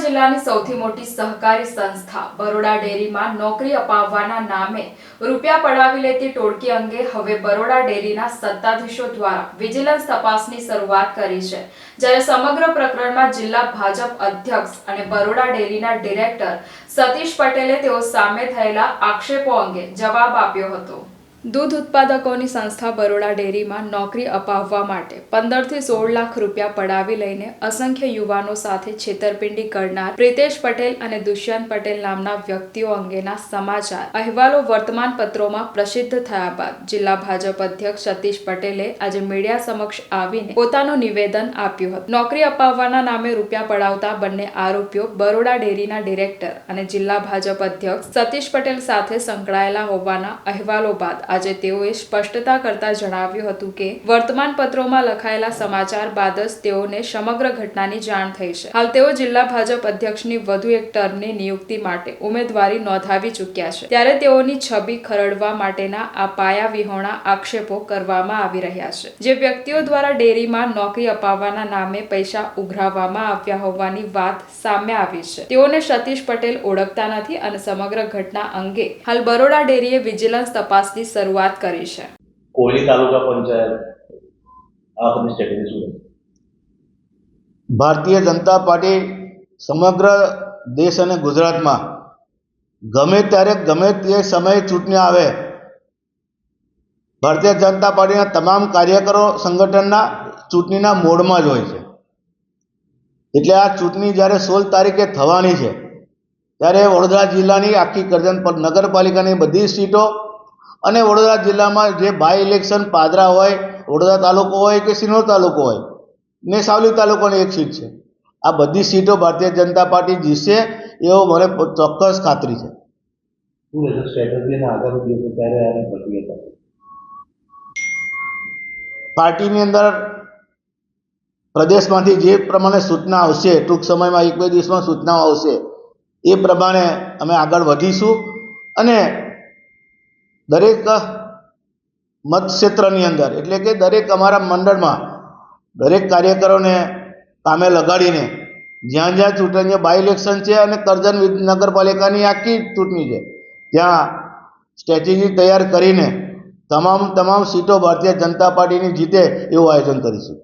જિલ્લાની સૌથી મોટી સહકારી સંસ્થા બરોડા ડેરીમાં નોકરી અપાવવાના નામે રૂપિયા પડાવી લેતી ટોળકી અંગે હવે બરોડા ડેરીના સત્તાધીશો દ્વારા વિજિલન્સ તપાસની શરૂઆત કરી છે. જ્યારે સમગ્ર પ્રકરણમાં જિલ્લા ભાજપ અધ્યક્ષ અને બરોડા ડેરીના ડિરેક્ટર સતીશ પટેલે તેઓ સામે થયેલા આક્ષેપો અંગે જવાબ આપ્યો હતો. દૂધ ઉત્પાદકોની સંસ્થા બરોડા ડેરીમાં નોકરી અપાવવા માટે પંદરથી સોળ લાખ રૂપિયા પડાવી લઈને અસંખ્ય યુવાનો સાથે છેતરપિંડી કરનાર પ્રિતેશ પટેલ અને દુષ્યંત પટેલ નામના વ્યક્તિઓ અંગેના સમાચાર. અહેવાલો વર્તમાન પત્રોમાં પ્રસિદ્ધ થયા બાદ જિલ્લા ભાજપ અધ્યક્ષ સતીશ પટેલે આજે મીડિયા સમક્ષ આવીને પોતાનું નિવેદન આપ્યું હતું. નોકરી અપાવવાના નામે રૂપિયા પડાવતા બંને આરોપીઓ બરોડા ડેરીના ડિરેક્ટર અને જિલ્લા ભાજપ અધ્યક્ષ સતીશ પટેલ સાથે સંકળાયેલા હોવાના અહેવાલો બાદ આજે તેઓએ સ્પષ્ટતા કરતા જણાવ્યું હતું કે વર્તમાન પત્રોમાં લખાયેલા સમાચાર બાદ જ તેઓને સમગ્ર ઘટનાની જાણ થઈ છે. હાલ તેઓ જિલ્લા ભાજપ અધ્યક્ષની વધુ એક ટર્મની નિયુક્તિ માટે ઉમેદવારી નોંધાવી ચૂક્યા છે. ત્યારે તેઓની છબી ખરડવા માટેના આ પાયા વિહોણા આક્ષેપો કરવામાં આવી રહ્યા છે. જે વ્યક્તિઓ દ્વારા ડેરીમાં નોકરી અપાવવાના નામે પૈસા ઉઘરાવવામાં આવ્યા હોવાની વાત સામે આવી છે. તેઓને સતીશ પટેલ ઓળખતા નથી અને સમગ્ર ઘટના અંગે હાલ બરોડા ડેરીએ વિજિલન્સ તપાસની શરૂઆત કરી છે. કોયલી તાલુકા પંચાયત આ બધી સ્ટ્રેટેજી શું ભારતીય જનતા પાર્ટી સમગ્ર દેશ અને ગુજરાતમાં ગમે ત્યારે ગમે તે સમયે ચૂંટણી આવે ભારતીય જનતા પાર્ટીના તમામ કાર્યકરો સંગઠનના ચૂંટણીના મોડમાં જ હોય છે. એટલે આ ચૂંટણી જ્યારે સોળ તારીખે થવાની છે ત્યારે વડોદરા જિલ્લાની આખી કરજણ પર નગરપાલિકાની બધી સીટો અને વડોદરા જિલ્લામાં જે બાય ઇલેક્શન પાદરા હોય વડોદરા તાલુકો હોય કે સિનોર તાલુકો હોય ને સાવલી તાલુકોની એક સીટ છે. આ બધી સીટો ભારતીય જનતા પાર્ટી જીતશે એવો મને ચોક્કસ ખાતરી છે. પાર્ટીની અંદર પ્રદેશમાંથી જે પ્રમાણે સૂચના આવશે ટૂંક સમયમાં એક બે દિવસમાં સૂચનાઓ આવશે એ પ્રમાણે અમે આગળ વધીશું. અને દરેક મતક્ષેત્રની અંદર, એટલે કે દરેક અમારા મંડળમાં દરેક કાર્યકરોને કામે લગાડીને જ્યાં જ્યાં ચૂંટણીઓ બાય ઇલેક્શન છે અને કરજણ નગરપાલિકાની આખી ચૂંટણી છે, ત્યાં સ્ટ્રેટેજી તૈયાર કરીને તમામ તમામ સીટો ભારતીય જનતા પાર્ટીની જીતે એવું આયોજન કરીશું.